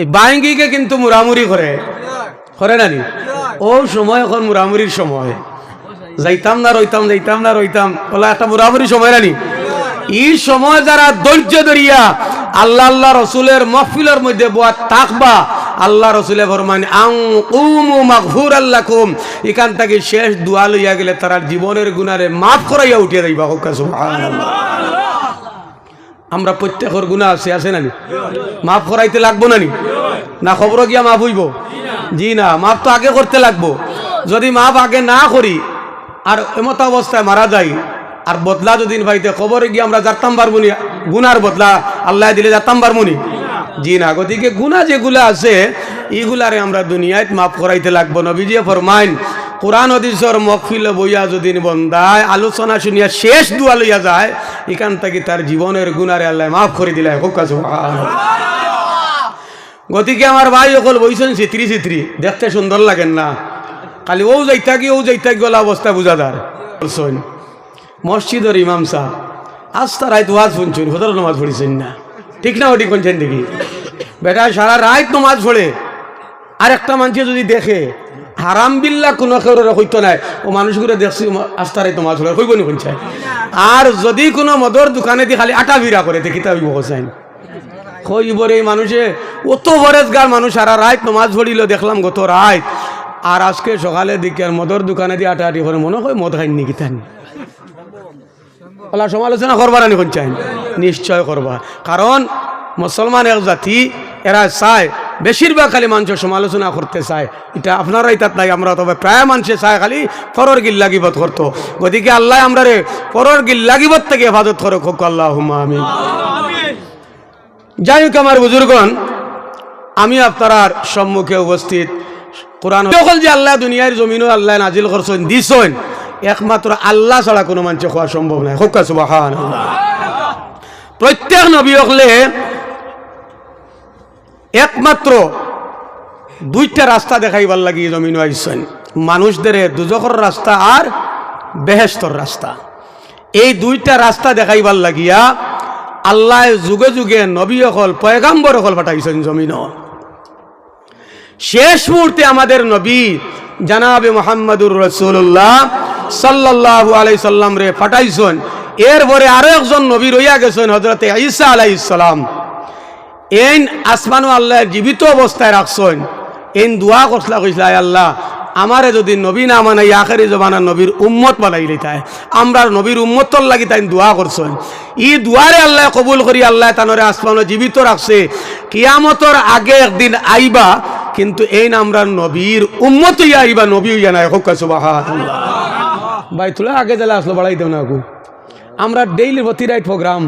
এই বাইঙ্গিকে কিন্তু মুরামুরি করে। করে নানি ও সময় এখন মুরামুরির সময়। যাইতাম না, রইতাম, যাইতাম না, রইতাম। বলা একটা মুরামুরি সময় নানি এই সময় যারা ধৈর্য ধরিয়া আল্লাহ আল্লাহ রসুলের মহফিলের মধ্যে বোয়া থাকবা, আল্লাহ রসুলের ফরমান আং কুমু মাগফুর আল্লাহ কুম এখান থেকে শেষ দোয়া লইয়া গেলে তারা জীবনের গুণারে মাফ করাইয়া উঠিয়ে যাইবা, হোক সুবহানাল্লাহ। আমরা প্রত্যেকের গুণা আছে আছে নানি? মাফ করাইতে লাগবো নানি? না খবর গিয়া মাফ হইব? জি না, মাফ তো আগে করতে লাগবো। যদি মাফ আগে না করি, আর এমত অবস্থায় মারা যাই, আর বদলা যদি পাইতে খবরে গিয়ে আমরা যাতাম পারবনি গুনার বদলা আল্লাহ দিলে যাতাম পারবনি জি না, গতিকে গুণা যেগুলো আছে এইগুলারে আমরা দুনিয়ায় মাফ করাইতে লাগবো। নবীজিয়ে ফরমাইন কোরআন হদিসর মকফিল বইয়া যদি বন্দায় আলোচনা শুনিয়া শেষ দুয়া লইয়া যায়, এখান থেকে তার জীবনের গুণারে আল্লাহ মাফ করে দিলে। গতিকে আমার ভাই অকল বইছেন চিত্রি চিত্রি দেখতে সুন্দর লাগেন না। খালি ও যাইতা কি, ও যাইতা গলা অবস্থা বুঝা দার বলছেন, মসজিদের ইমাম সাহ আজ তার রায় ওয়াজ শুনছেন হতর নমাজ পড়িছেন না। ঠিক না, ওটি কোনছেন দেখি। বেটা, সারা রাত নমাজ পড়ে। আর একটা মানুষে যদি দেখে হারাম বিল্লা কোনো কেউ হইতো নাই। ও মানুষগুলো দেখছি আস্তারে তোমার ছড়ে হইব নি কোনছে আর যদি কোনো মদর দোকানে দিয়ে খালি আটা বিরা করে দেখি তা হইব কোসাইন কইবরে এই মানুষে অত বরেজগার মানুষ সারা রাত নমাজ পড়িল দেখলাম গত রাত আর আজকে সকালে দিকে আর মদর দোকানে দিয়ে আটা আটি করে মনে হয় মদ খাইনি কি তান ওলা সমালোচনা করবার আনি চাই নিশ্চয় করবা কারণ মুসলমান এক জাতি এরা চায় বেশিরভাগ খালি মানুষ সমালোচনা করতে চায়। এটা আপনারাই তাত নাই আমরা তবে প্রায় মানুষে চায় খালি ফরর গিল্লা গিবত করতো। গতিকে আল্লাহ আমরা রে ফরর গিল্লা গিবত থেকে হেফাজত করে হোক আল্লাহ আমি যাই হোক আমার বুজুর্গন আমি আপনার সম্মুখে উপস্থিত। কোরআন সকল যে আল্লাহ দুনিয়ার জমিনও আল্লাহ নাজিল করছেন, দিছেন, একমাত্র আল্লাহ ছাড়া কোনো মানুষে খোয়া সম্ভব নাই। হোক সুবাহান প্রত্যেক নবী হলে একমাত্র দুইটা রাস্তা দেখাইবার লাগি জমিন আইসেন মানুষদের দুজকর রাস্তা আর বেহেস্তর রাস্তা। এই দুইটা রাস্তা দেখাইবার লাগিয়া আল্লাহ যুগে যুগে নবী অকল, পয়গাম্বর অকল পাঠাইছেন জমিন। শেষ মুহূর্তে আমাদের নবী জানাবে মোহাম্মদুর রসুল্লাহ সাল্লাহ আলাই সাল্লাম রে পাঠাইছেন। এরপরে আরও একজন নবী রইয়া গেছেন হজরতে ঈসা আলাই ইসলাম এই আসমানু আল্লাহ জীবিত অবস্থায় রাখছেন। এই দোয়া কসলা কইসলা আল্লাহ, আমারে যদি নবী না মানাই, আখেরি জমানা নবীর উম্মত বানাই লিতায়। আমরা নবীর উম্মতর লাগি তাই দোয়া করছেন। ই দুয়ারে আল্লাহ কবুল করি, আল্লাহ তানরে আসমান জীবিত রাখছে। কিয়ামতর আগে একদিন আইবা, কিন্তু এই আমরা নবীর উম্মত ইয়া আইবা, নবী ইয়া নাই। হোক ভাই তুলা আগে জেলা আসলো, বাড়াই দেও না। আমরা ডেইলি প্রতি রাইট প্রোগ্রাম।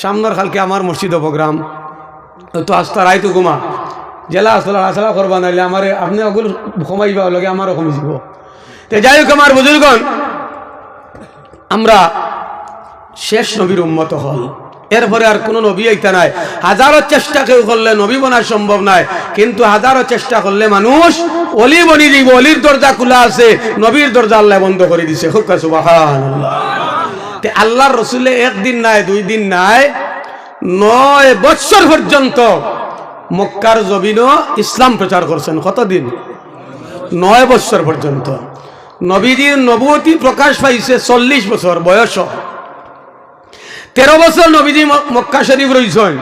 সামনের কালকে আমার মসজিদ প্রোগ্রাম তো আস্তা রাইতো ঘুমা। জেলা আসলা আসলা করবা নাইলে আমার আপনি ওগুলো কমাইবা লগে আমারও কমে যাব তো যাই হোক আমার বুজুর্গন আমরা শেষ নবীর উন্মত হল। এরপরে আর কোনো নবী আইতা নাই। হাজারো চেষ্টা কেউ করলে নবী বনা সম্ভব নাই। কিন্তু হাজারো চেষ্টা করলে মানুষ অলি বনি দিব, অলির দরজা খোলা আছে, নবীর দরজা আল্লাহ বন্ধ করে দিছে। হুক্কা সুবাহান তে আল্লাহর রসুলে একদিন নাই দুই দিন নাই, নয় বৎসর পর্যন্ত মক্কার জমিনও ইসলাম প্রচার করছেন। কতদিন? নয় বৎসর পর্যন্ত। নবীজির নবতী প্রকাশ পাইছে চল্লিশ বছর বয়স। তেরো বছর নবীজি মক্কা শরীফ রয়েছেন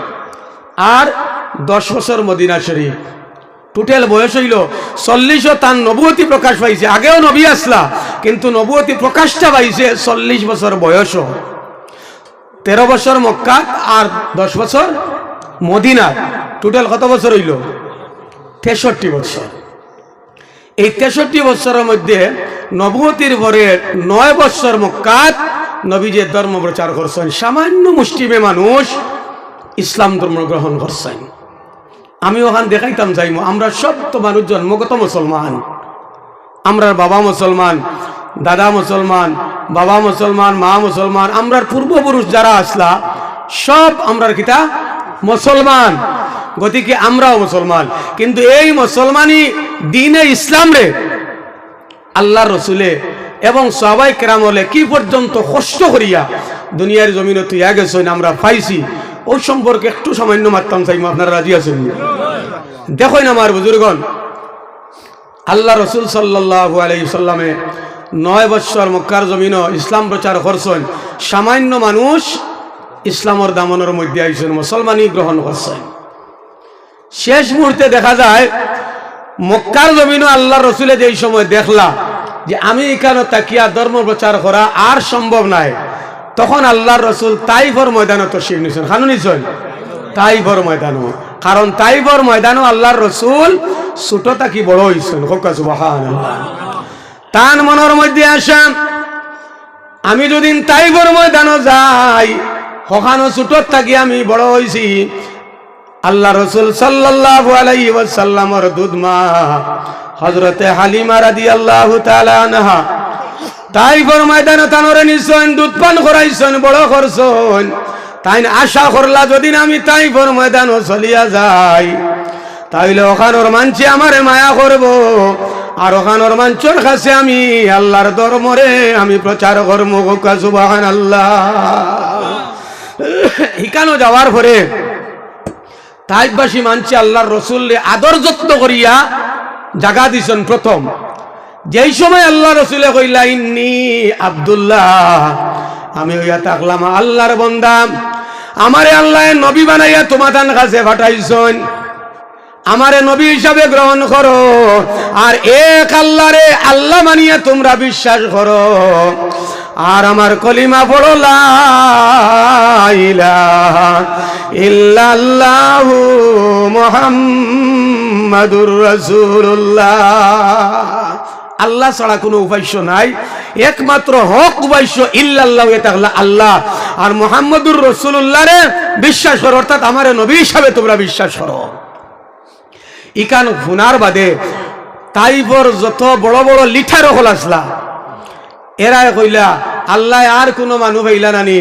আর দশ বছর মদিনা শরীফ। টোটাল বয়স হইল চল্লিশ তার নবুয়তী প্রকাশ পাইছে। আগেও নবী আসলা, কিন্তু নবুয়তী প্রকাশটা পাইছে চল্লিশ বছর বয়স। তেরো বছর মক্কা আর দশ বছর মদিনা টোটাল কত বছর হইল? তেষট্টি বছর। এই তেষট্টি বছরের মধ্যে নবতির পরে নয় বছর মক্কাত নবীজের ধর্ম প্রচার করছেন। সামান্য মুসলিমে মানুষ ইসলাম ধর্ম গ্রহণ করছেন। আমি ওখান দেখাইতাম যাইম। আমরা সব তো মানুষ জন্মগত মুসলমান। আমরার বাবা মুসলমান, দাদা মুসলমান, বাবা মুসলমান, মা মুসলমান, আমরার পূর্বপুরুষ যারা আসলা, সব আমরার কিতা? মুসলমান। গতিকে আমরাও মুসলমান। কিন্তু এই মুসলমানই দিনে ইসলাম রে আল্লাহ রসুলে এবং সবাই কেরামলে কি পর্যন্ত কষ্ট করিয়া দুনিয়ার জমিনে তুই গেছেন আমরা পাইছি। ওই সম্পর্কে একটু সামান্য মারতাম চাইম আপনারা রাজি আছেন দেখুন আমার বুজুর্গন আল্লাহ রসুল সাল্লাহ আলাইসাল্লামে নয় বৎসর মক্কার জমিন ইসলাম প্রচার করছেন। সামান্য মানুষ ইসলামর দামনের মধ্যে আইসেন মুসলমানই গ্রহণ করছেন। শেষ মুহূর্তে দেখা যায়, মক্কার জমিনও আল্লাহ রসুলে যেই সময় দেখলা যে আমি এখানে তাকিয়া ধর্ম প্রচার করা আর সম্ভব নাই। তখন আল্লাহর রসুল তাইফর ময়দানে তো শির নিছেন খানু নিছেন তাইফর ময়দানও। কারণ তাইফর ময়দানও আল্লাহর রসুল ছোট তাকি বড় হইছেন? তান মনের মধ্যে আসা, আমি যদি তাইফর ময়দানও যাই হখানো ছোটর থাকি আমি বড় হইছি। আল্লাহ রসুল সাল্লাহ আলাই ওয়াসাল্লামর দুধমা হজরতে হালিমা রাদি আল্লাহ আনহা তাইফর ময়দানে তানরে নিছেন, দুধ পান করাইছেন বড় করছেন তাই আশা করলা, যদি আমি তাইফর ময়দানও চলিয়া যাই, তাইলে ওখানোর মানছি আমারে মায়া করব। আর ওখানোর মাঞ্চর কাছে আমি আল্লাহর ধর্মরে আমি প্রচার গোকা সুবাহান আল্লাহ ইকানো যাওয়ার পরে তাইবাসী মানছি আল্লাহর রসুল্লে আদর যত্ন করিয়া জাগা দিছেন প্রথম। যেই সময় আল্লাহ রসুলে কইলা, ইন্নি আবদুল্লাহ আমি হইয়া থাকলাম আল্লাহর বন্দাম আমারে আল্লাহ নবী বানাইয়া তোমাদান কাছে পাঠাইছেন। আমারে নবী হিসাবে গ্রহণ করো। আর এক আল্লাহরে আল্লাহ মানিয়া তোমরা বিশ্বাস করো। আর আমার কলিমা পড়ো ইল্লাল্লাহু মুহাম্মাদুর রাসূলুল্লাহ। আল্লাহ ছাড়া কোনো উপাস্য নাই। একমাত্র হক উপাস্য ইল্লাল্লাহ, এটা আল্লাহ। আর মোহাম্মদুর রসুল্লাহ রে বিশ্বাস করো, অর্থাৎ আমার নবী হিসাবে তোমরা বিশ্বাস করো। ইকান ফুনার বাদে তাইবর যত বড় বড় লিঠার হল আসলা এরা কইলা, আল্লাহ আর কোনো মানুষ হইলা নানি।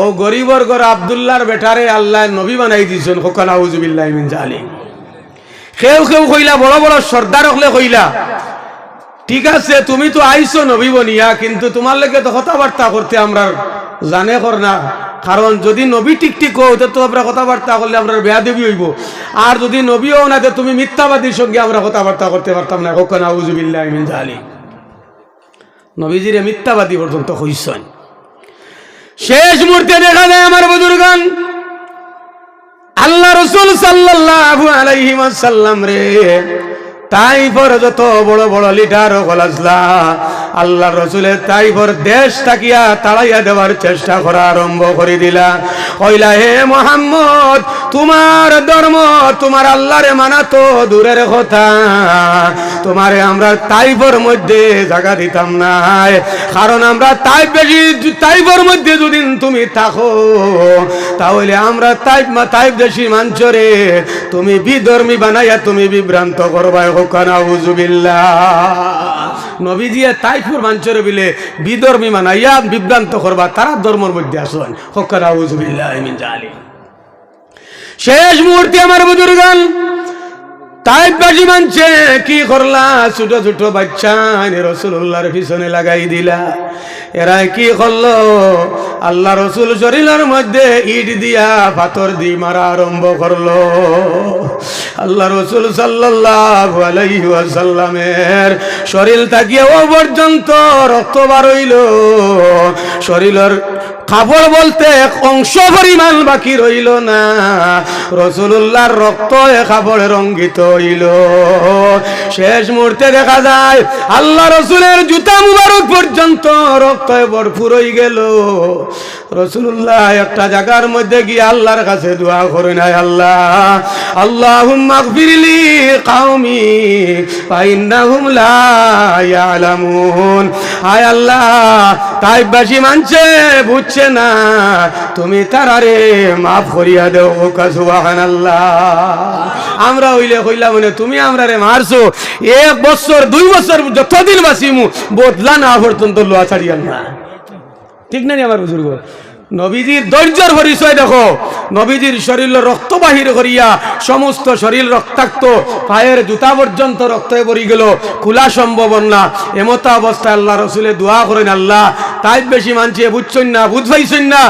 ও গরিবর গর আবদুল্লাহর বেটারে আল্লাহ নবী বানাই দিছেন হোকান আউজুবিল্লাহ মিন জালিম কেউ কেউ কইলা, বড় বড় সর্দার হলে কইলা ঠিক আছে, তুমি তো আইছো নবী বনিয়া, কিন্তু তোমার লেগে তো কথাবার্তা করতে আমরা জানে কর না। কারণ যদি নবী ঠিক হো তো আমরা কথাবার্তা করলে আমরা বেয়া দেবী হইব। আর যদি নবীও না তো তুমি মিথ্যাবাদীর সঙ্গে আমরা কথাবার্তা করতে পারতাম না। কখন আউজুবিল্লাহ মিন জালি নবীজিরে মিথ্যাবাদী পর্যন্ত হইছেন শেষ মুহূর্তে দেখা যায় আমার বুজুর্গান, আল্লাহ রসুল সাল্লাল্লাহু আলাইহি ওয়াসাল্লাম রে তাইফর যত বড় বড় লিডার গলাজলা আল্লাহ রসুলের তাইফর দেশ তাকিয়া তাড়াইয়া দেওয়ার চেষ্টা করা আরম্ভ করে দিলা। কইলা, হে মোহাম্মদ, তোমার ধর্ম, তোমার আল্লাহরে মানা তো দূরের কথা। তোমারে আমরা তাইফর মধ্যে জায়গা দিতাম নাই। কারণ আমরা তাই বেশি তাইফর মধ্যে যদি তুমি থাকো। তাহলে আমরা তাইফ তাইফ দেশি মাঞ্চরে তুমি বিধর্মী বানাইয়া তুমি বিভ্রান্ত করবাই হোকানা উজুবিল্লাহ নবীজিয়া তাইফুর মাঞ্চরে বিলে বিধর্মী মানাইয়া বিভ্রান্ত করবা, তারা ধর্মর মধ্যে আসলেন হোকানা উজুবিল্লাহ শেষ মুহূর্তে আমার বুজুর্গান তাই বাজি মানছে, কি করলা? ছোট ছোট বাচ্চা রসুল্লাহর পিছনে লাগাই দিলা। এরা কি করল? আল্লাহ রসুল শরীরের মধ্যে ইট দিয়া পাথর দি মারা আরম্ভ করল। আল্লাহ রসুল সাল্লাহ শরীর থাকিয়ে ও পর্যন্ত রক্ত বার হইল। শরীরের কাপড় বলতে অংশ পরিমাণ বাকি রইল না। রসুল্লাহর রক্ত এ কাপড়ে রঙ্গিত। হইল। শেষ মুহূর্তে দেখা যায়, আল্লাহ রসুলের জুতা মুবারক পর্যন্ত রক্ত ভরপুর হয়ে গেল। রসুল্লাহ একটা জায়গার মধ্যে গিয়ে আল্লাহর কাছে দোয়া করে নাই আল্লাহ আল্লাহ মাগফিরলি কাউমি পাইন্নাহুম লা আয় আল্লাহ তাই বাজি মানছে, বুঝছে না। তুমি তারারে মাফ করিয়া দেও আমরা হইলে হইলা মানে তুমি আমরা রে মারছো। এক বছর, দুই বছর যতদিন বাসিমু বদলা না পর্যন্ত লোয়া ছাড়িয়াল না ঠিক নি আমার বুজুর্গ? নবীজির ধৈর্যর পরিচয় দেখো। নবীজির শরীর রক্ত বাহির করিয়া সমস্ত শরীর রক্তাক্ত। পায়ের জুতা পর্যন্ত রক্তে পড়ি গেল। খোলা সম্ভব না। এমতা অবস্থায় আল্লাহ রসুলে দোয়া করেন, আল্লাহ, তাই বেশি মানছে বুঝছেন না বুঝবাইছেন না।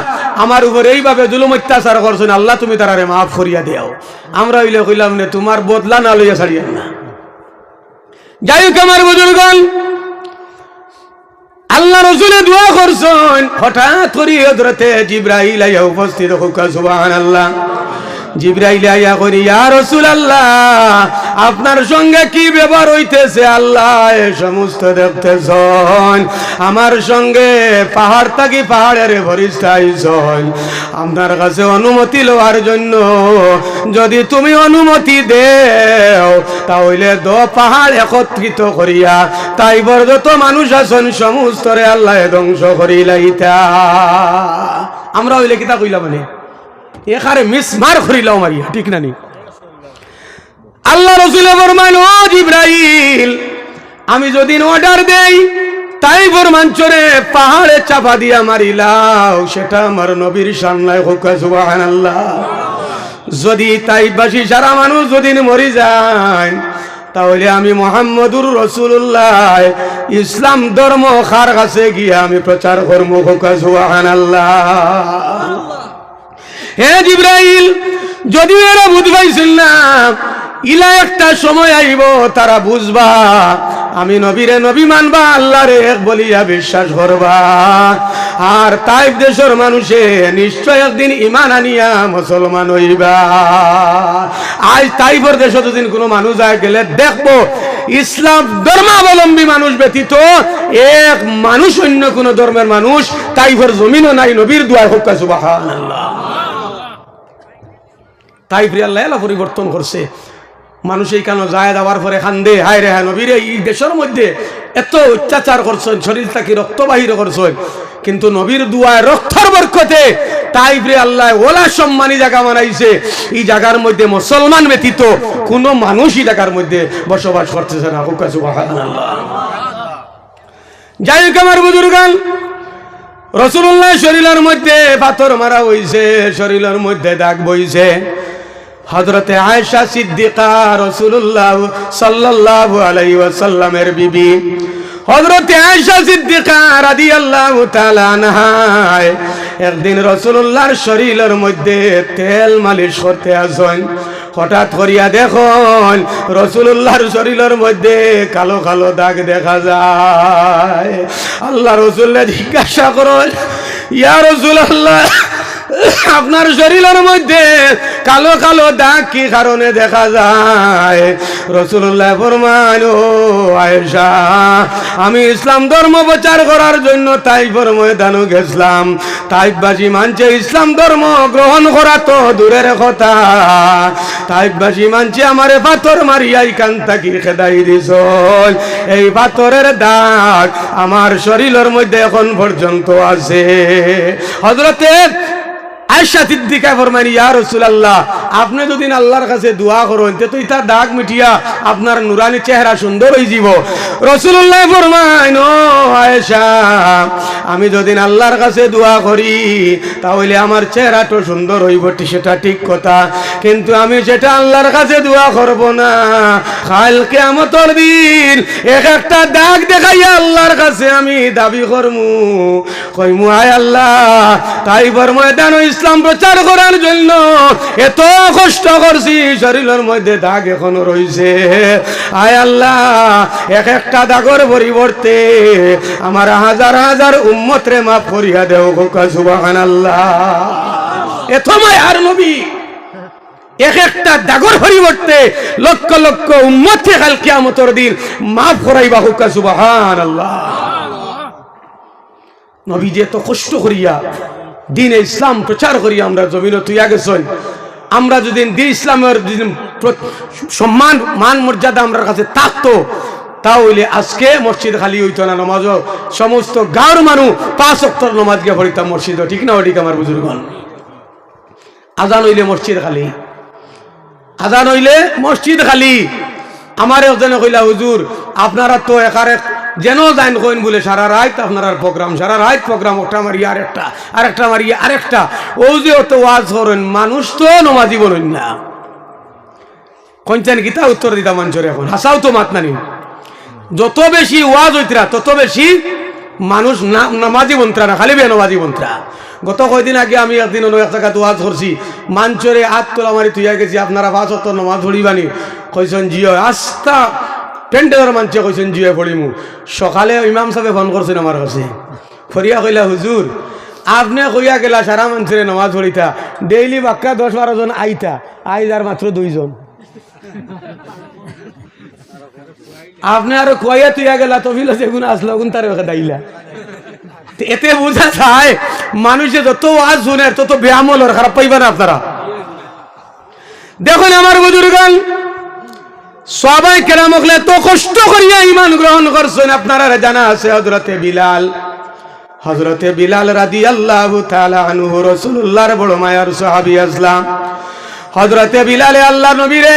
আমার উপর এইভাবে জুলুম অত্যাচার করছেন আল্লাহ তুমি তারারে মাফ করিয়া দিও আমরা হইলে কইলাম নে, তোমার বদলা না লইয়া ছাড়িয়া না। যাই হোক আমার বুজুর্গন আল্লাহ রসুলে দোয়া করছেন হঠাৎ করি হজরতে জিব্রাহিল উপস্থিত হোক সুবাহ আল্লাহ জিব্রাইল আইয়া করি ইয়া রসুল আল্লাহ আপনার সঙ্গে কি ব্যবহার হইতেছে আল্লাহ? এ সমস্ত দেখতেছেন আমার সঙ্গে পাহাড় থাকি পাহাড়ের ভরিষ্ঠা আইসন আপনার কাছে অনুমতি লওয়ার জন্য যদি তুমি অনুমতি দেও, তাহলে দ পাহাড় একত্রিত করিয়া তাই যত মানুষ আছেন সমস্তরে আল্লাহ ধ্বংস করিলাইতা। আমরা হইলে কিতা কইলা মানে? এখানে মিস মার করিলাম মারিয়া, ঠিক না নি? আল্লাহ রসুলে বরমান ও জিব্রাইল, আমি যদি অর্ডার দেই, তাই বরমাঞ্চরে পাহাড়ে চাপা দিয়া মারিলাও সেটা আমার নবীর সামনায় হোক, সুবহানাল্লাহ। যদি তাইবাসী সারা মানুষ যদি মরি যায়, তাহলে আমি মোহাম্মদুর রসুল্লাহ, ইসলাম ধর্ম খার কাছে গিয়ে আমি প্রচার করব হোক, সুবহানাল্লাহ। হে জিব্রাইল যদিও এরা বুঝ পাইছিল না ইলা একটা সময় আইব, তারা বুঝবা, আমি নবীরে নবী মানবা আল্লাহ রে এক বলিয়া বিশ্বাস করবা। আর তাইব দেশের মানুষে নিশ্চয় একদিন ইমান আনিয়া মুসলমান হইবা। আজ তাইবর দেশে দুদিন কোনো মানুষ আয় গেলে দেখব ইসলাম ধর্মাবলম্বী মানুষ ব্যতীত এক মানুষ অন্য কোন ধর্মের মানুষ তাইবর জমিনও নাই, নবীর দুয়ার হোক সুবহানাল্লাহ। তাই প্রিয় আল্লাহ পরিবর্তন করছে। মানুষ এই কেন যায় দেওয়ার পরে খান্দে হায় রে, হায় নবীরে, এই দেশের মধ্যে এত অত্যাচার করছেন শরীর তাকে রক্ত বাহির করছেন কিন্তু নবীর দুয়ায় রক্তর বরকতে তাই প্রিয় আল্লাহ ওলা সম্মানী জায়গা বানাইছে। এই জায়গার মধ্যে মুসলমান ব্যতীত কোনো মানুষই জায়গার মধ্যে বসবাস করতেছে না। হুকা যাই হোক আমার বুজুর্গান রসুল্লাহ শরীরের মধ্যে পাথর মারা হইছে, শরীরের মধ্যে দাগ বইছে। হজরতে আয়েশা সিদ্দিকা রসুল্লাহ সাল্লাল্লাহু আলাইহি ওয়াসাল্লামের বিবি। হজরতে আয়সা সিদ্দিকা রাদিয়াল্লাহু তাআলা আনহায় একদিন রসুল্লাহর শরীরের মধ্যে তেল মালিশ করতে আসেন। হঠাৎ করিয়া দেখুন রসুল্লাহর শরীরের মধ্যে কালো কালো দাগ দেখা যায়। আল্লাহ রসুল্লাহ জিজ্ঞাসা করুন, ইয়া রসুল আল্লাহ আপনার শরীরের মধ্যে কালো কালো দাগ কি কারণে দেখা যায়? রসুল্লাহ ফরমান ও আয়েশা, আমি ইসলাম ধর্ম প্রচার করার জন্য তাই ময়দানও গেছিলাম। তাইবাসী মানছে ইসলাম ধর্ম গ্রহণ করা তো দূরের কথা। তাইবাসী মানছে আমারে পাথর মারিয়াই কান তাকি খেদাই দিস এই পাথরের দাগ আমার শরীরের মধ্যে এখন পর্যন্ত আছে। হজরতে আয়সা সিদ্দিকা ফরমানি, ইয়া রাসূলুল্লাহ, আপনি যদি আল্লাহর কাছে দোয়া করেন, তে ইতা দাগ মিটিয়া আপনার নুরানি চেহারা সুন্দর হয়ে যাব। রাসূলুল্লাহ ফরমাইন, ও আয়েশা, আমি যদি আল্লাহর কাছে দোয়া করি, তাহলে আমার চেহারাটা সুন্দর হইব সেটা ঠিক কথা। কিন্তু আমি সেটা আল্লাহর কাছে দোয়া করব না। কাল কিয়ামতের দিন এক একটা দাগ দেখাইয়া আল্লাহর কাছে আমি দাবি করমু। কইমু, আয় আল্লাহ তাই বর ময়দান ইসলাম প্রচার করার জন্য এত কষ্ট করছি, শরীরের মধ্যে দাগ এখনও রয়েছে আয় আল্লাহ, এক একটা দাগর পরিবর্তে আমার হাজার হাজার উম্মত রে মাফ করিয়া দেও গোকা সুবাহান আল্লাহ এত মায়ার নবী, এক একটা দাগর পরিবর্তে লক্ষ লক্ষ উম্মতকে কাল কিয়ামতের দিন মাফ করাইবা হুকা সুবাহান আল্লাহ নবী যে এত কষ্ট করিয়া দিনে ইসলাম প্রচার করিয়া আমরা জমিনে তুইয়া গেছেন আমরা যদি দিন ইসলামের সম্মান, মান মর্যাদা আমার কাছে থাকতো, তাহলে আজকে মসজিদ খালি হইতো না নমাজ সমস্ত গাঁর মানুষ পাঁচ অক্টর নমাজ গিয়ে পড়িতাম মসজিদ ঠিক না ওটিক আমার বুজুর্গন আজান হইলে মসজিদ খালি। আজান হইলে মসজিদ খালি। আমার একজনে কইলা, হুজুর, আপনারা তো একার এক যেন যাইন কইন বলে সারা রাত আপনার প্রোগ্রাম, সারা রাত প্রোগ্রাম, ওটা মারি আরেকটা আরেকটা মারি আরেকটা। ও যে অত ওয়াজ করেন, মানুষ তো নমাজি বলেন না। কঞ্চান গীতা উত্তর দিতা মানুষের এখন, হাসাও তো মাত নানি। যত বেশি ওয়াজ হইতরা তত বেশি মানুষ নামাজি মন্ত্রা না, খালি বেনমাজি মন্ত্রা গত কয়দিন আগে আমি একদিন অন্য এক জায়গায় ওয়াজ করছি মাঞ্চরে হাত তোলা মারি তুইয়া গেছি, আপনারা পাঁচ অত নমাজ ধরিবানি কইছেন, জিও, আস্তা পেন্টের মানছে কইছেন জিও পড়িমু সকালে ইমাম সাহেব ফোন করছেন আমার কাছে। ফরিয়া কইলা হুজুর আপনি কইয়া গেলা সারা মানুষের নমাজ পড়িতা ডেইলি বাক্কা দশ বারো জন আইতা, আইজ আর মাত্র দুইজন। আপনি আরও কয়া তুইয়া গেলা, তফিল যেগুন আসলো গুণ তার দাইলা? এতে বোঝা যায় মানুষে যত আজ শুনে, তত ব্যায়ামল ওর খারাপ পাইবেন আপনারা। দেখুন আমার বুজুর্গান সবাই কেরামকলে তো কষ্ট করিয়া ইমান গ্রহণ করছেন, আপনারা জানা আছে হজরতে বিলাল। হজরতে বিলাল রাদি আল্লাহ আনহু রসুল্লাহর বড় মায়ার সাহাবি আসলাম। হজরতে বিলালে আল্লাহ নবীরে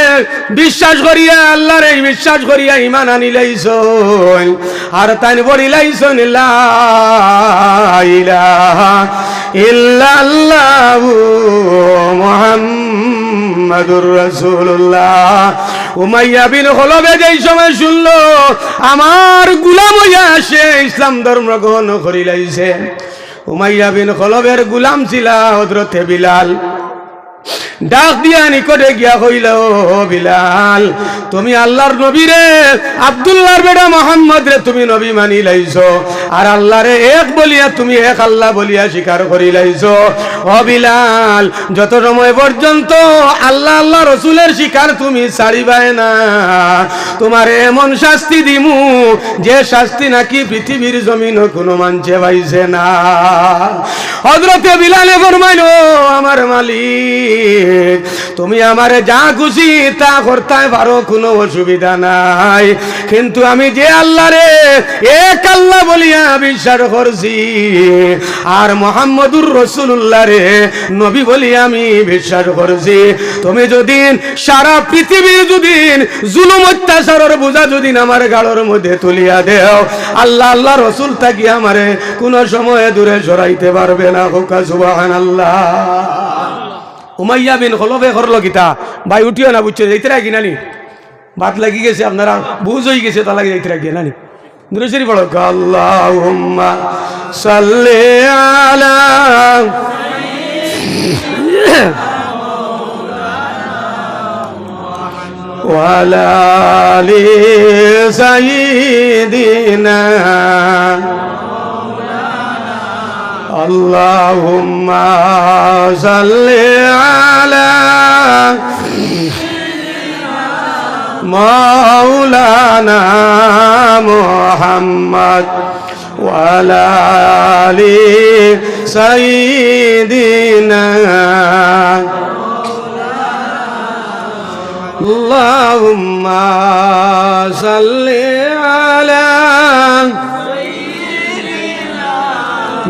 বিশ্বাস করিয়া, আল্লাহর এই বিশ্বাস করিয়া ইমান আনিলাইছ আর তাই বলিলাইছন ইল্লাল্লাহু মুহাম্মাদুর রাসূলুল্লাহ। উমাইয়া বিন খলবে যেই সময় শুনলো, আমার গুলাম হইয়া আসে ইসলাম ধর্ম গ্রহণ করিলাইছে। উমাইয়া বিন খলবের গুলাম ছিলা হজরতে বিলাল। ডাক দিয়া নিকটে গিয়া কইল বিলাল, তুমি আল্লাহর নবী রে, আব্দুল্লাহর বেটা মোহাম্মদ রে, তুমি নবী মানি লাইছো। আর আল্লাহরে এক বলিয়া, তুমি এক আল্লাহ বলিয়া স্বীকার করি লাইছো। ও বিলাল, যত সময় পর্যন্ত আল্লাহ আল্লাহ রসুলের শিকার তুমি ছাড়িবাই না, তোমার এমন শাস্তি দিমু, যে শাস্তি নাকি পৃথিবীর জমিন কোনো মানছে পাইছে না। হজরতে বিলালে ফরমাইল আমার মালিক তুমি আমারে যা খুশি তা করতে পারো, কোনো অসুবিধা নাই। কিন্তু আমি যে আল্লাহ রে, এক আল্লাহ বলিয়া বিশ্বাস করছি, আর মোহাম্মদুর রসুল্লাহ রে, নবী বলি আমি বিশ্বাস করছি। তুমি যদি সারা পৃথিবীর যদি জুলুম অত্যাচারের বোঝা যদি আমার গাড়োর মধ্যে তুলিয়া দেও, আল্লাহ আল্লাহ রসুল থাকি আমারে কোনো সময়ে দূরে সরাইতে পারবে না, হোকা সুবাহান আল্লাহ উমাইয়া বিন হলবে করলো গীতা ভাই উঠিও না বুঝছো যাইতে রাখি নানি বাত লাগি গেছে আপনারা বুঝ হয়ে গেছে তা লাগে যাইতে রাখি নানি দুরুশরী পড়ো আল্লাহুম্মা সাল্লি আলা وعلى آل سيدنا اللهم صل على مولانا محمد وعلى آل سيدنا اللهم صل على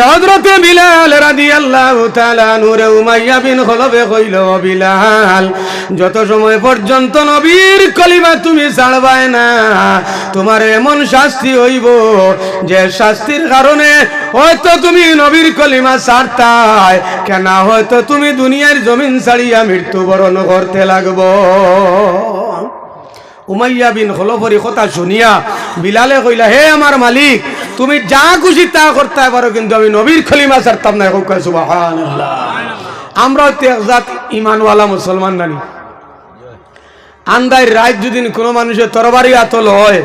হজরত বিলাল রাদি আল্লাহ নূরে উমাইয়া বিন খলবে কইল বিলাল, যত সময় পর্যন্ত নবীর কলিমা তুমি ছাড়বাই না, তোমার এমন শাস্তি হইব যে শাস্তির কারণে হয়তো তুমি নবীর কলিমা ছাড়তাই কেন হয়তো তুমি দুনিয়ার জমিন ছাড়িয়া মৃত্যুবরণ করতে লাগবো। উমাইয়া বিন হলফরি কথা শুনিয়া বিলালে কইলা, হে আমার মালিক তুমি যা খুশি তা করতে পারো, কিন্তু আমি নবীর খলিমা ছাড়তাম না। এখন আমরাও তেজাত ইমানওয়ালা মুসলমান নানি। আন্দাই রাত যদি কোনো মানুষের তরবারি আতল হয়,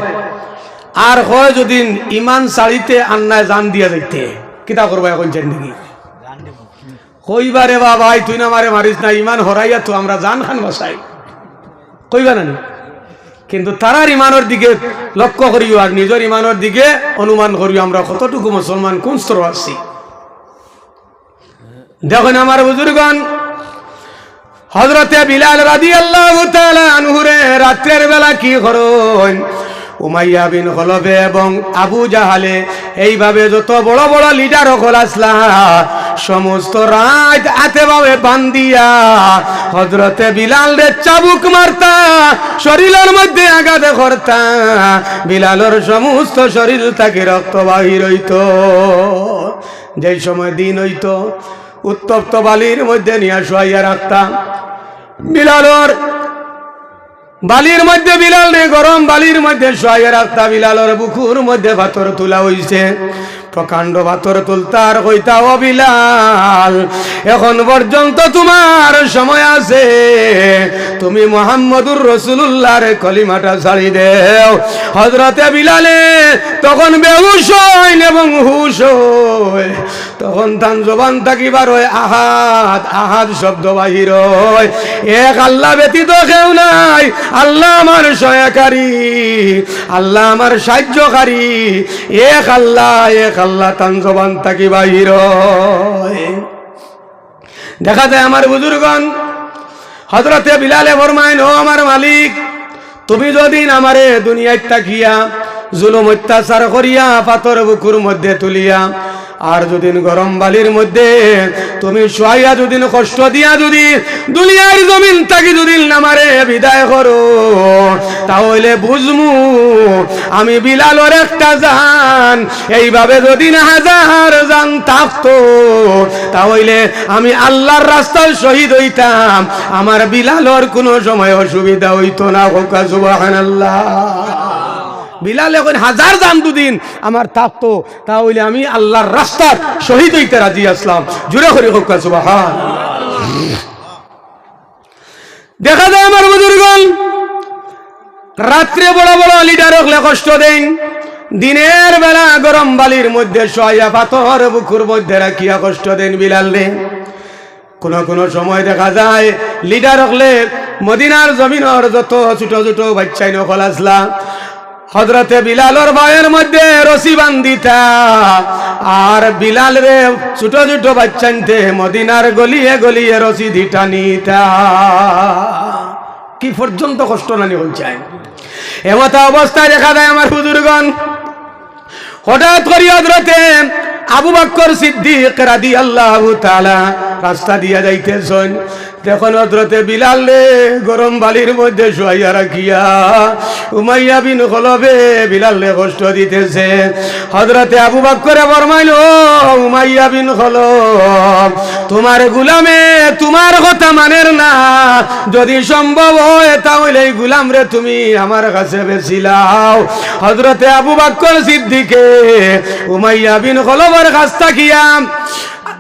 আর হয় যদি ইমান ছাড়িতে আন্নায় জান দিয়া যাইতে। কিতা করবা এখন জিন্দগি কইবারে বা ভাই তুই না মারে মারিস না ইমান হরাইয়া তো আমরা জান খান বসাই। কইবা না নি? কিন্তু তারার ইমানের দিকে লক্ষ্য করিও আর নিজের ইমানের দিকে অনুমান করিও। আমরা কতটুকু মুসলমান, কোন স্তর আছি? দেখুন আমার বুজুর্গন হজরতে বিলাল রাদি আল্লাহ রাত্রের বেলা কি করুন? উমাইয়া বিন হলবে এবং আবু জাহালে, এইভাবে যত বড় বড় লিডার হল আসলা সমস্ত রাত হাতে ভাবে বান্দিয়া হজরতে বিলাল রে চাবুক মারতা, শরীরের মধ্যে আঘাত করতা। বিলালর সমস্ত শরীর তাকে রক্ত বাহির হইত। যেই সময় দিন হইত, উত্তপ্ত বালির মধ্যে নিয়ে শুয়াইয়া রাখতাম বিলালর বালির মধ্যে বিলাল রে গরম বালির মধ্যে শুয়াইয়া রাখতাম বিলালর বুকুর মধ্যে পাথর তোলা হইছে। প্রকাণ্ড পাথর তুলতার কইতা ও বিলাল। এখন পর্যন্ত তোমার সময় আছে। তুমি মোহাম্মদুর রসুল্লাহর কলিমাটা ছাড়ি দেও। হজরতে বিলালে তখন বেহুশ হইন এবং হুশ তখন তান জবান থাকিবার হয় আহাত আহাদ শব্দ বাহির এক আল্লাহ ব্যতীত কেউ নাই। আল্লাহ আমার সহায়কারী, আল্লাহ আমার সাহায্যকারী, এক আল্লাহ এক আল্লাহ তান জবান থাকি বাহির দেখা যায় আমার বুজুর্গন হজরতে বিলালে ফরমাইন ও আমার মালিক, তুমি যদি আমারে দুনিয়ায় তাকিয়া জুলুম অত্যাচার করিয়া, পাথর বুকুর মধ্যে তুলিয়া আর যদি গরম বালির মধ্যে তুমি শোয়াইয়া যদি, কষ্ট দিয়া যদি, দুনিয়ার জমিন থাকি যদি নামারে বিদায় করো, তাহলে বুঝমু, আমি বিলালর একটা জান এইভাবে যদি না হাজার জান থাকতো, তাহলে আমি আল্লাহর রাস্তায় শহীদ হইতাম। আমার বিলালর কোনো সময় অসুবিধা হইতো না হোকা, সুবহানাল্লাহ। বিলাল এখন হাজার দাম দুদিন। আমার থাকতো তাহলে আমি আল্লাহর রাস্তার শহীদ হইতে রাজি আসলাম। জুড়ে করি হোক সুবাহান। দেখা যায় আমার বুজুর্গন রাত্রে বড় বড় লিডার হলে কষ্ট দেন। দিনের বেলা গরম বালির মধ্যে শোয়া, পাথর বুকুর মধ্যে রাখিয়া কষ্ট দেন বিলাল রে কোন কোন সময় দেখা যায় লিডার হলে মদিনার জমিনের যত ছোট ছোট বাচ্চাই নকল আসলা। হজরতে বিলালর বয়ের মধ্যে রসি বান্দিতা আর বিলাল রে ছোট ছোট বাচ্চানতে মদিনার গলিয়ে গলিয়ে রসি দিটা নিতা। কি পর্যন্ত কষ্ট নানি হয়েছে এমতা অবস্থায় দেখা যায় আমার বুজুর্গন হঠাৎ করি হজরতে আবু বাক্কর সিদ্দিক রাদি আল্লাহ তালা রাস্তা দিয়া যাইতেছেন। হজরতে বিলাল রে, গরম বালির মধ্যে শুয়াইয়া রাখিয়া উমাইয়া বিন হলবে বিলাল কষ্ট দিতেছে। হজরতে আবু বাক্করে বরমাইল উমাইয়া বিন হলব তোমার গুলামে তোমার কথা মানের না। যদি সম্ভব হয় তাহলে এই গুলাম রে তুমি আমার কাছে বেছিলাও হজরতে আবু বাক্কর সিদ্দিকে উমাইয়া বিন হলবের কাছ থাকিয়া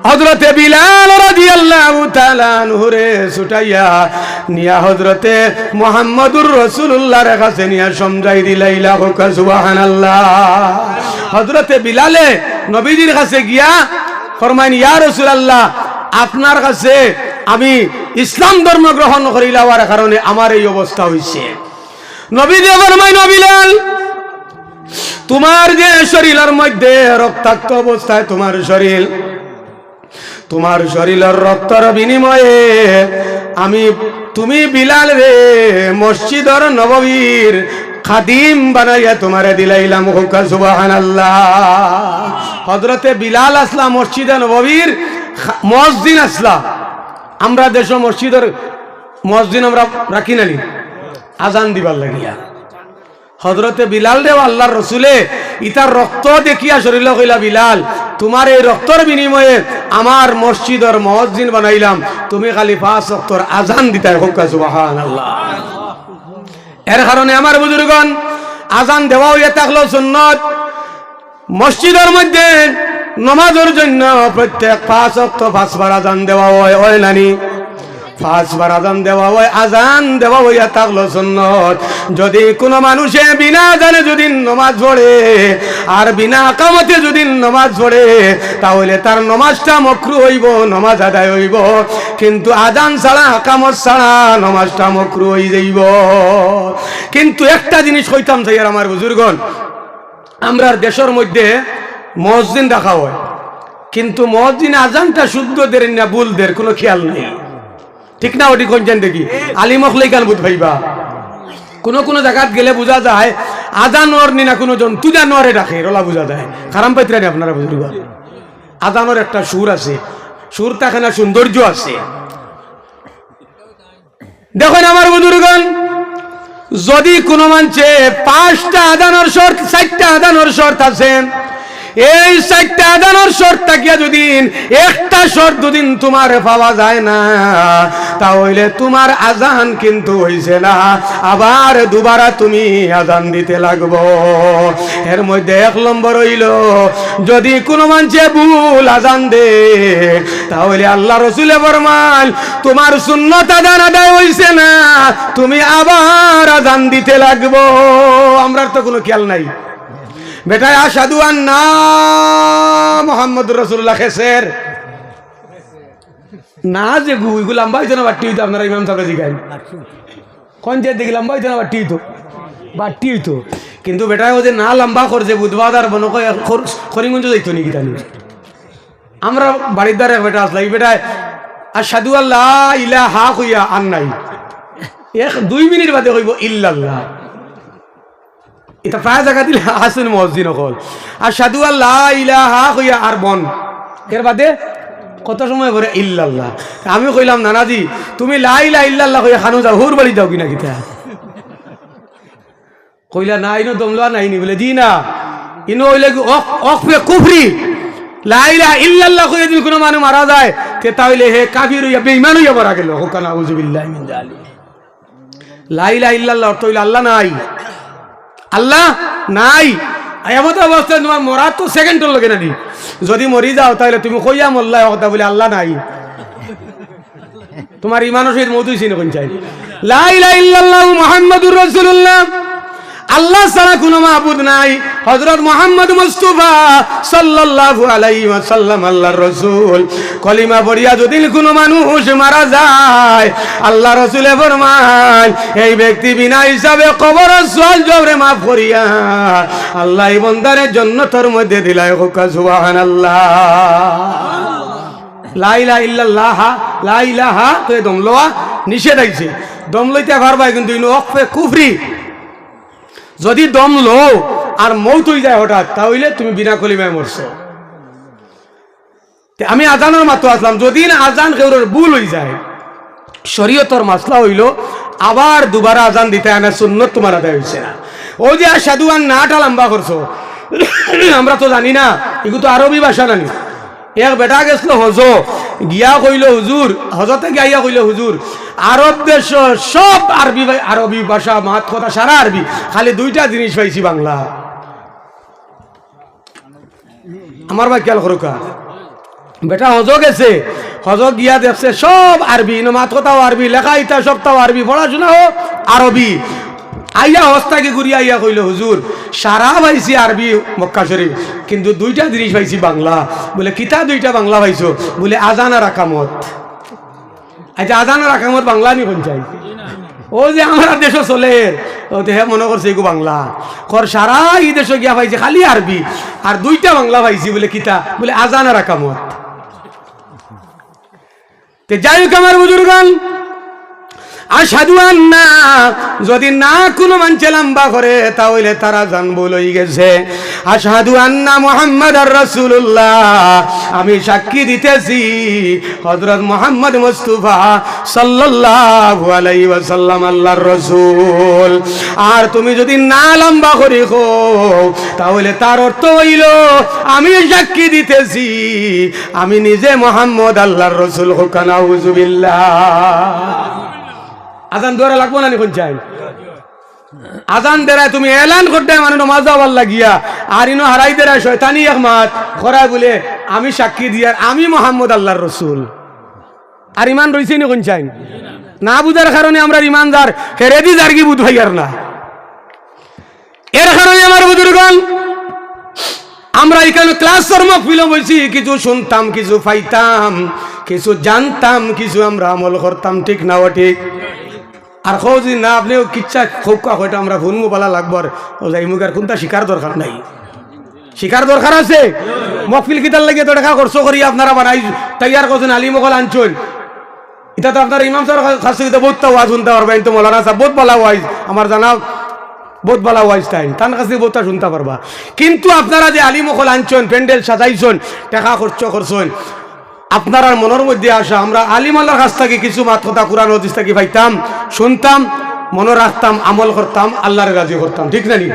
হজরতে বিলাল রাদিয়াল্লাহু তাআলা নূরে ছুটাইয়া নিয়া হজরতে মুহাম্মদুর রাসূলুল্লাহর কাছে নিয়া সমঝাই দিলাইলা হোক সুবহানাল্লাহ। হজরতে বিলালে নবীজির কাছে গিয়া ফরমাইন, ইয়া রাসূলুল্লাহ, আপনার কাছে আমি ইসলাম ধর্ম গ্রহণ করিলাওয়ার কারণে আমার এই অবস্থা হইছে। নবী দিয়ে ফরমাইন বিলাল তোমার যে শরীরের মধ্যে রক্তাক্ত অবস্থায় তোমার শরীর, তোমার শরীরের রক্তর বিনিময়ে আমি, তুমি বিলাল রে, মসজিদর নববীর খাদিম বানাইয়া তোমারে দিলাইলাম। হুকা সুবাহান হজরতে বিলাল আসলা, মসজিদে নববীর মসজিদ আসলা। আমরা দেশ মসজিদের মসজিদ আমরা রাখি নানি আজান দিবার লাগিয়া। হজরতে বিলাল রে আল্লাহর রসুলে, ইতার রক্ত দেখিয়া শরীর কইলা বিলাল, তোমার এই রক্তর বিনিময়ে আমার মসজিদর মসজিদ বানাইলাম, তুমি খালি পাঁচ রক্তর আজান দিতে এর কারণে আমার বুজুর্গন আজান দেওয়া হইয়া থাকল সুন্নত, মসজিদের মধ্যে নমাজের জন্য প্রত্যেক পাঁচ অক্ট পাঁচবার আজান দেওয়া হয় নানি পাঁচবার আজান দেওয়া হয়, আজান দেওয়া হইয়া থাকল সুন্নত। যদি কোনো মানুষে বিনা জানে যদি নমাজ পড়ে, আর বিনা কামতে যদি নমাজ পড়ে, তাহলে তার নমাজটা মকরু হইব, নমাজ আদায় হইব। কিন্তু আজান ছাড়া কামত ছাড়া নমাজটা মকরু হয়ে যাইব। কিন্তু একটা জিনিস কইতাম চাই আর আমার বুজুর্গন আমরা দেশের মধ্যে মসজিদ রাখা হয়। কিন্তু মসজিদ আজানটা শুদ্ধ দের না, ভুল দের কোনো খেয়াল নেই। ঠিক না ওটি কোনছেন দেখি? আলিমখলেই গান বুধ ভাইবা। কোনো কোনো জায়গাত গেলে বোঝা যায় আজানোর নি না কোনো জন, তুজা নরে ডাকে রলা বোঝা যায়। খারাম পাইত্রানি আপনারা বুঝুন আজানোর একটা সুর আছে। সুর থাকে না সৌন্দর্য আছে। দেখুন আমার বুজুর্গন যদি কোনো মানছে পাঁচটা আদানোর শর্ত চারটা আদানোর শর্ত আছে এই চারটা আদানোর শর্ত থাকিয়া যদি একটা শর্ত দুদিন তোমার পাওয়া যায় না, তাহলে তোমার আজান কিন্তু হইছে না। আবার দুবারা তুমি আজান দিতে লাগবো। এর মধ্যে এক নম্বর হইল, যদি কোনো মানুষে ভুল আজান দে, তাহলে আল্লাহ রসুলে বরমান তোমার শূন্যতা আদান আদায় হইছে না, তুমি আবার আজান দিতে লাগবো। আমরা তো কোনো খেয়াল নাই। বেটা আসাদু আন্না মোহাম্মদ রসুল্লাহ খেসের। না যে গু এগুলো লম্বা হইতো না বাট্টি হইতো, আপনারা ইমাম সাহেব জিগাই কোন যে দেখি লম্বা হইতো না বাট্টি হইতো। বাট্টি হইতো। কিন্তু বেটা, ও যে না লম্বা করছে, বুধবার আর বন করিমগঞ্জ যাইতো নাকি তানি? আমরা বাড়ির দ্বারা বেটা আসলাম এই বেটায় আর সাধু আল্লাহ ইলা হা কইয়া আর নাই এক দুই মিনিট বাদে কইব ইল্লাল্লাহ। এটা প্রায় জায়গা দিলে আসুন মসজিদ অকল আর সাধু আল্লাহ ইলাহা কইয়া আর বন এর বাদে কত সময় পরে ইল্লাল্লাহ? আমি কইলাম, নানাজি, তুমি লাইলা ইল্লাল্লাহ কইয়া খানো যাও, হুর বাড়ি যাও কিনা কিতা কইলা না ইনো দমলা নাই নি বলে দি না। ইনো হইলে পে কুফরি? লাইলা ইল্লাল্লাহ কইয়া যদি কোনো মানুষ মারা যায়, তে তাহলে হে কাফির হইয়া, বেঈমান হইয়া মারা গেল। হোকানা উজুবিল্লাহি লাইলা ইল্লাল্লাহ অর্থ আল্লাহ নাই। আল্লাহ, নাই। এমত অবস্থায় তোমার মরার তো সেকেন্ডের লগে নানি যদি মরি যাও, তাহলে তুমি কইয়া মল্লা কথা বলে আল্লাহ নাই। তোমার ইমানের সহিত মধু চিনি কোন চাই লাই লাই মোহাম্মদুর রসুল্লাহ আল্লাহ ছাড়া কোনো মাহবুদ নাই। হযরত মুহাম্মদ মুস্তাফা সাল্লাল্লাহু আলাইহি ওয়াসাল্লাম আল্লাহর রাসূল। কলিমা পড়িয়া যদি কোনো মানুষ মারা যায় আল্লাহ রাসূলে ফরমান এই ব্যক্তি বিনা হিসাবে কবর সওয়াল জবরে মাফ করিয়া আল্লাহ এই বন্দারের জন্য তোর মধ্যে দিলাই হোক সুবহানাল্লাহ। নিষেধ আইছে দম লইতে পারবাই কিন্তু অকফে কুফরি। যদি দম লো আর মৌত হয়ে যায় হঠাৎ, তাহলে তুমি বিনা কলিমায় মরছো। আমি আজানের মাত্র আসলাম। যদি না আজান কেউর ভুল হয়ে যায় শরীয়তর মাসলা হইল, আবার দুবার আজান দিতে আনা সুন্নত তোমার আদায় হয়েছে না। ও যে আর সাধু আর নাটা লম্বা করছ আমরা তো জানি না এগুলো তো আরবি ভাষা জানি। এক বেটা গেছিল হজ গিয়া কইল হুজুর হজতে গিয়া কইল হুজুর আরব দেশ সব আরবি আরবি ভাষা, মাত কথা সারা আরবি খালি দুইটা জিনিস পাইছি বাংলা। আমার ভাই খেয়াল করুকা বেটা হজ গেছে। হজ গিয়া দেখছে সব আরবি মাত কথাও আরবি লেখা ইতা সবটাও আরবি পড়াশোনাও আরবি আইয়া হস্তাকে ঘুরি আইয়া কইল, হুজুর, সারা পাইছি আরবি, মক্কা শরীফ, কিন্তু দুইটা জিনিস পাইছি বাংলা। বলে, কিতা দুইটা বাংলা পাইছো? বলে, আজান আর আকামত। আচ্ছা আজান আর আকামত বাংলা নি কোন চাই ও যে আমার দেশ চলে, ও তো হে মনে করছে এগু বাংলা। কর, সারা এই দেশে গিয়া পাইছে খালি আরবি, আর দুইটা বাংলা পাইছি, বলে, কিতা? বলে, আজান আর আকামত। যাই হোক আমার বুজুর্গান আসাদু না যদি না কোনো মানছে লম্বা করে, তাহলে তারা জানব লই গেছে। আসাদু আন্না মোহাম্মদ আর রসুল্লাহ আমি সাক্ষী দিতেছি হজরত মোহাম্মদ মুস্তুফা আলাইহি ওয়াসাল্লাম, আল্লাহর রসুল। আর তুমি যদি না লম্বা করি হো তাহলে তার অর্থ হইল, আমি সাক্ষী দিতেছি, আমি নিজে মোহাম্মদ আল্লাহর রসুল হোকানা হুজুবিল্লাহ আজান দুয়ারে লাগবো না কোন চাই আজান দেরায় তুমি এলান করতে মানে নমাজ যাওয়ার লাগিয়া, আর ইনো হারাই দেরায় শয়তানি এক মাত। খরায় বলে, আমি সাক্ষী দিয়ার আমি মোহাম্মদ আল্লাহর রসুল। আর ইমান রইছে নি কোন চাই না বুঝার কারণে আমরা ইমানদার হেরেদি কি বুধ ভাইয়ার না। এর কারণে আমার বুজুর্গন আমরা এখানে ক্লাস কর্ম ফিল বলছি, কিছু শুনতাম, কিছু পাইতাম কিছু জানতাম, কিছু আমরা আমল করতাম, ঠিক না ঠিক? আর কৌ যদি না আপনি কিচ্ছা খুব হয়তো আমরা ভুনমু পালা লাগবো আর মুখ আর কোনটা শিকার দরকার নাই। শিকার দরকার আছে। মকফিল কিতার লাগে তো দেখা খরচ করি আপনারা বানাই তৈয়ার করছেন আলী মকল আনছেন এটা তো আপনার ইমাম স্যার কাছে তো বহুত ওয়াজ শুনতে পারবেন তো মৌলানা সাহেব বহুত বলা ওয়াইজ আমার জানা বহুত বলা ওয়াইজ টাইম তার কাছে বহুতটা শুনতে পারবা। কিন্তু আপনারা যে আলী মকল আনছেন প্যান্ডেল সাজাইছেন টাকা খরচ করছেন আপনার মনের মধ্যে আসা, আমরা আলিমাল্লার কাছ থেকে কিছু মাত কথা, কোরআন, হদিস থেকে পাইতাম, শুনতাম, মনে রাখতাম, আমল করতাম, আল্লাহরে রাজি করতাম, ঠিক নি?